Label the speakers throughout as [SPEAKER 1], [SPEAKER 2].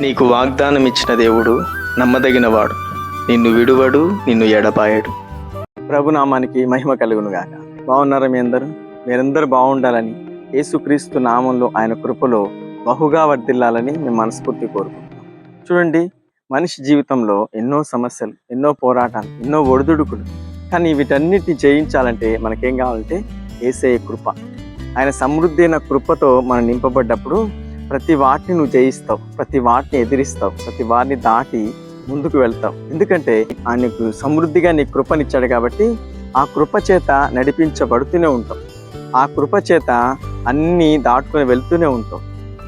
[SPEAKER 1] నీకు వాగ్దానం ఇచ్చిన దేవుడు నమ్మదగినవాడు. నిన్ను విడువడు నిన్ను ఎడపాయడు ప్రభునామానికి మహిమ కలుగునుగాక. బాగున్నారా మీ అందరూ? మీరందరూ బాగుండాలని యేసుక్రీస్తు నామంలో ఆయన కృపలో బహుగా వర్ధిల్లాలని మేము మనస్ఫూర్తి కోరుకుంటున్నాం. చూడండి మనిషి జీవితంలో ఎన్నో సమస్యలు ఎన్నో పోరాటాలు ఎన్నో ఒడిదుడుకులు. కానీ వీటన్నిటిని జయించాలంటే మనకేం కావాలంటే ఏసే కృప. ఆయన సమృద్ధి అయిన కృపతో మనం నింపబడ్డప్పుడు ప్రతి వాటిని నువ్వు జయిస్తావు ప్రతి వాటిని ఎదిరిస్తావు ప్రతి వాటిని దాటి ముందుకు వెళ్తావు. ఎందుకంటే ఆయనకు సమృద్ధిగా నీ కృపనిచ్చాడు కాబట్టి ఆ కృప చేత నడిపించబడుతూనే ఉంటావు. ఆ కృప చేత అన్నీ దాటుకొని వెళ్తూనే ఉంటావు.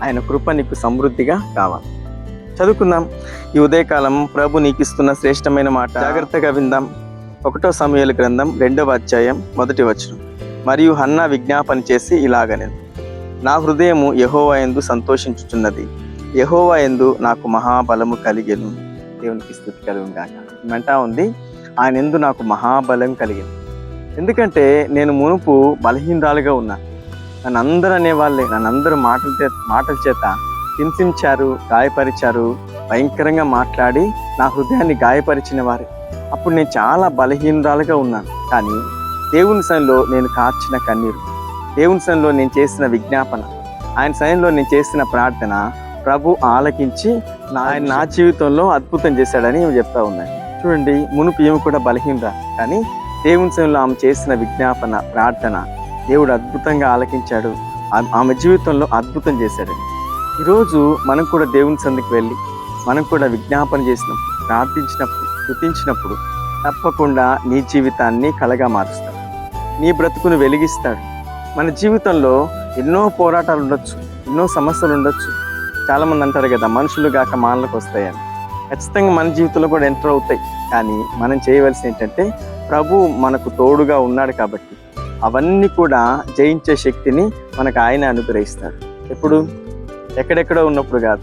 [SPEAKER 1] ఆయన కృప నీకు సమృద్ధిగా కావాలి. చదువుకుందాం. ఈ ఉదయకాలం ప్రభు నీకు ఇస్తున్న శ్రేష్టమైన మాట. జాగ్రత్తగా విందాం. ఒకటో సమయాల గ్రంథం రెండవ అధ్యాయం మొదటి వచనం. మరియు హన్నా విజ్ఞాపన చేసి ఇలాగనేది నా హృదయము యహోవా ఎందు సంతోషించుచున్నది. యహోవా ఎందు నాకు మహాబలము కలిగెను. దేవునికి స్థుతి కలుగును గాక. ఉంది. ఆయన ఎందు నాకు మహాబలం కలిగింది ఎందుకంటే నేను మునుపు బలహీనరాలుగా ఉన్నాను నన్ను అందరూ అనేవాళ్ళే. నన్ను అందరూ మాటల చేత మాటల చేత హింసించారు గాయపరిచారు భయంకరంగా మాట్లాడి నా హృదయాన్ని గాయపరిచిన వారు. అప్పుడు నేను చాలా బలహీనరాలుగా ఉన్నాను. కానీ దేవుని సన్నిలో నేను కార్చిన కన్నీరు. దేవుని సన్నిలో నేను చేసిన విజ్ఞాపన ఆయన సన్నిలో నేను చేసిన ప్రార్థన ప్రభు ఆలకించి నా ఆయన నా జీవితంలో అద్భుతం చేశాడని చెప్తా ఉన్నాను చూడండి మునుపు ఏమి కూడా బలహీనరా కానీ దేవుని సన్నిలో ఆమె చేసిన విజ్ఞాపన ప్రార్థన దేవుడు అద్భుతంగా ఆలకించాడు. ఆమె జీవితంలో అద్భుతం చేశాడు. ఈరోజు మనం కూడా దేవుని సందికి వెళ్ళి మనం కూడా విజ్ఞాపన చేసినప్పుడు ప్రార్థించినప్పుడు స్థుతించినప్పుడు తప్పకుండా నీ జీవితాన్ని కలగా మారుస్తాడు. నీ బ్రతుకును వెలిగిస్తాడు. మన జీవితంలో ఎన్నో పోరాటాలు ఉండొచ్చు ఎన్నో సమస్యలు ఉండొచ్చు. చాలామంది అంటారు కదా మనుషులు గాక మానలకు వస్తాయని. ఖచ్చితంగా మన జీవితంలో కూడా ఎంటర్ అవుతాయి. కానీ మనం చేయవలసి ఏంటంటే ప్రభు మనకు తోడుగా ఉన్నాడు కాబట్టి అవన్నీ కూడా జయించే శక్తిని మనకు ఆయన అనుగ్రహిస్తాడు. ఎప్పుడు? ఎక్కడెక్కడో ఉన్నప్పుడు కాదు.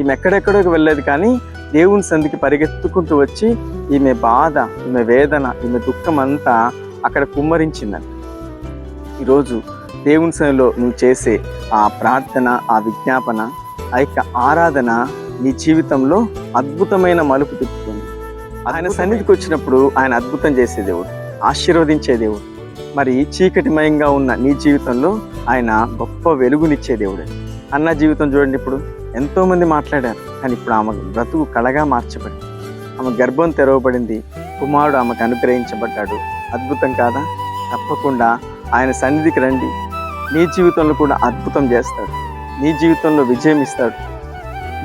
[SPEAKER 1] ఈమె ఎక్కడెక్కడోకి వెళ్ళలేదు కానీ దేవుని సంధికి పరిగెత్తుకుంటూ వచ్చి ఈమె బాధ ఈమె వేదన ఈమె దుఃఖం అంతా అక్కడ కుమ్మరించిందంట. ఈరోజు దేవుని సన్నిలో నువ్వు చేసే ఆ ప్రార్థన ఆ విజ్ఞాపన ఆ యొక్క ఆరాధన నీ జీవితంలో అద్భుతమైన మలుపు తిప్పుతుంది. ఆయన సన్నిధికి వచ్చినప్పుడు ఆయన అద్భుతం చేసే దేవుడు ఆశీర్వదించే దేవుడు. మరి చీకటిమయంగా ఉన్న నీ జీవితంలో ఆయన గొప్ప వెలుగునిచ్చే దేవుడు. అన్న జీవితం చూడండి ఇప్పుడు. ఎంతో మంది మాట్లాడారు కానీ ఇప్పుడు ఆమె బ్రతుకు కళగా మార్చబడింది. ఆమె గర్భం తెరవబడింది. కుమారుడు ఆమెకు అనుగ్రహించబడ్డాడు. అద్భుతం కాదా? తప్పకుండా ఆయన సన్నిధికి రండి. నీ జీవితంలో కూడా అద్భుతం చేస్తాడు. నీ జీవితంలో విజయం ఇస్తాడు.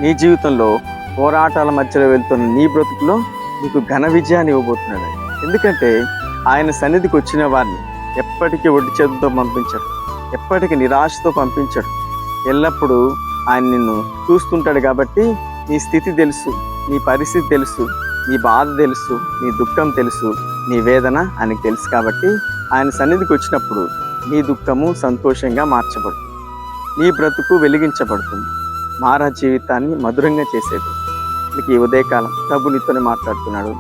[SPEAKER 1] నీ జీవితంలో పోరాటాల మధ్యలో వెళ్తున్న నీ బ్రతుకులో నీకు ఘన విజయాన్ని ఇవ్వబోతున్నాడు ఎందుకంటే ఆయన సన్నిధికి వచ్చిన వారిని ఎప్పటికీ ఒడ్డు చేతులతో పంపించడు. ఎప్పటికీ నిరాశతో పంపించడు. ఎల్లప్పుడూ ఆయన నిన్ను చూస్తుంటాడు కాబట్టి నీ స్థితి తెలుసు నీ పరిస్థితి తెలుసు నీ బాధ తెలుసు నీ దుఃఖం తెలుసు నీ వేదన ఆయనకు తెలుసు కాబట్టి ఆయన సన్నిధికి వచ్చినప్పుడు నీ దుఃఖము సంతోషంగా మార్చబడుతుంది. నీ బ్రతుకు వెలిగించబడుతుంది. మారా జీవితాన్ని మధురంగా చేసేది. నీకు ఈ ఉదయకాలం ప్రభు నీతోనే మాట్లాడుతున్నాడు.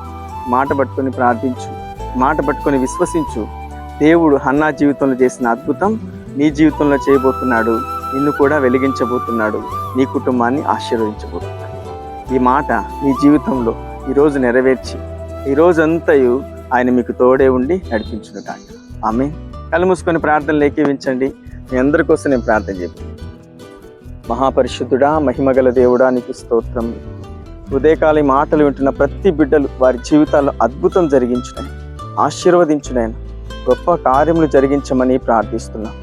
[SPEAKER 1] మాట పట్టుకొని ప్రార్థించు. మాట పట్టుకొని విశ్వసించు. దేవుడు హన్నా జీవితంలో చేసిన అద్భుతం నీ జీవితంలో చేయబోతున్నాడు. నిన్ను కూడా వెలిగించబోతున్నాడు. నీ కుటుంబాన్ని ఆశీర్వదించబోతున్నాడు. ఈ మాట నీ జీవితంలో ఈరోజు నెరవేర్చి ఈ రోజంతయు ఆయన మీకు తోడే ఉండి నడిపించును కాక ఆమె కళ్ళు మూసుకొని ప్రార్థనలు ఏకీవించండి. మీ అందరి కోసం నేను ప్రార్థన చెప్పి మహాపరిశుద్ధుడా మహిమగల దేవుడా నీకు స్తోత్రం. ఉదయకాల మాటలు వింటున్న ప్రతి బిడ్డలు వారి జీవితాల్లో అద్భుతం జరిగించున్నాయి ఆశీర్వదించునైనా గొప్ప కార్యములు జరిగించమని ప్రార్థిస్తున్నాం.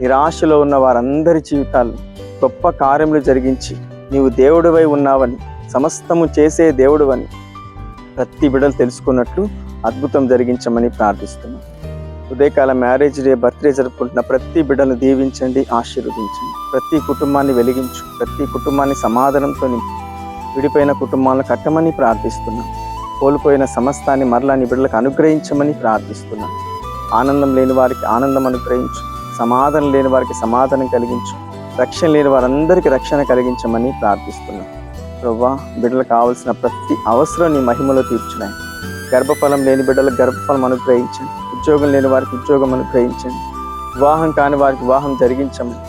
[SPEAKER 1] నిరాశలో ఉన్న వారందరి జీవితాల్లో గొప్ప కార్యములు జరిగించి నీవు దేవుడివై ఉన్నావని సమస్తము చేసే దేవుడువని ప్రతి బిడ్డలు తెలుసుకున్నట్లు అద్భుతం జరిగించమని ప్రార్థిస్తున్నాం. ఉదయకాల మ్యారేజ్ డే బర్త్డే జరుపుకుంటున్న ప్రతి బిడ్డను దీవించండి ఆశీర్వదించండి. ప్రతి కుటుంబాన్ని వెలిగించు ప్రతి కుటుంబాన్ని సమాధానంతో నింపు విడిపోయిన కుటుంబాలను కట్టమని ప్రార్థిస్తున్నాం. కోల్పోయిన సమస్తాన్ని మరలా నీ బిడ్డలకు అనుగ్రహించమని ప్రార్థిస్తున్నాం. ఆనందం లేని వారికి ఆనందం అనుగ్రహించు సమాధానం లేని వారికి సమాధానం కలిగించు రక్షణ లేని వారందరికీ రక్షణ కలిగించమని ప్రార్థిస్తున్నాం. ప్రభా బిడ్డలకు కావాల్సిన ప్రతి అవసరం నీ మహిమలో తీర్చున్నాయి. గర్భఫలం లేని బిడ్డలకు గర్భఫలం అనుగ్రహించండి. ఉద్యోగం లేని వారికి ఉద్యోగం అనుగ్రహించండి. వివాహం కాని వారికి వివాహం జరిగించమని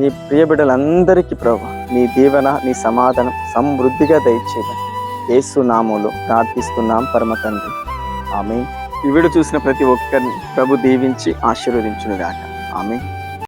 [SPEAKER 1] నీ ప్రియ బిడ్డలందరికీ ప్రభా నీ దీవెన నీ సమాధానం సమృద్ధిగా దయచేయమని యేసు నామంలో ప్రార్థిస్తున్నాం పరమ తండ్రి. ఆమె ఈ వీడియో చూసిన ప్రతి ఒక్కరిని ప్రభు దీవించి ఆశీర్వదించునుగాక. ఆమె